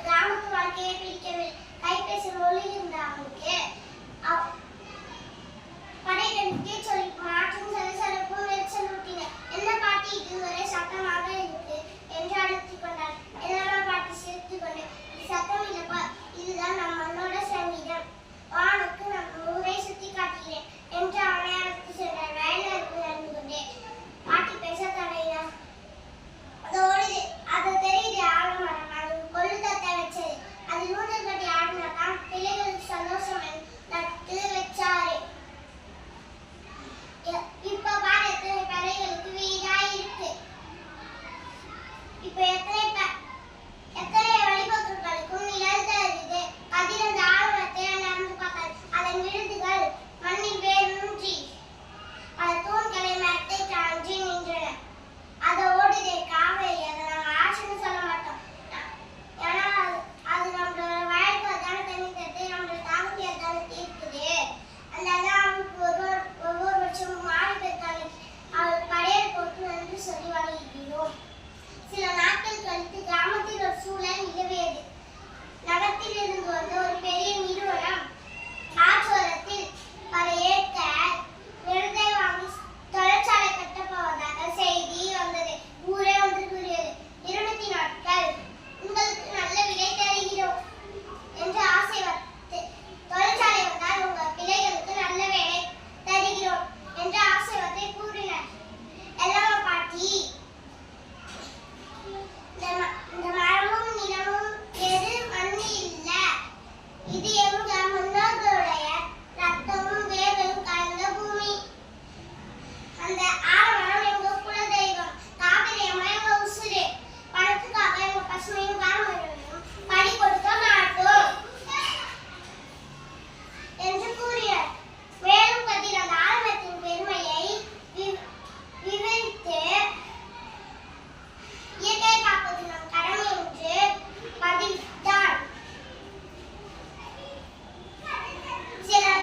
கிராமத்து வாழ்க்கையை பிடிக்கவில்லை கைபேசி ஒளி இருந்தா அவனுக்கு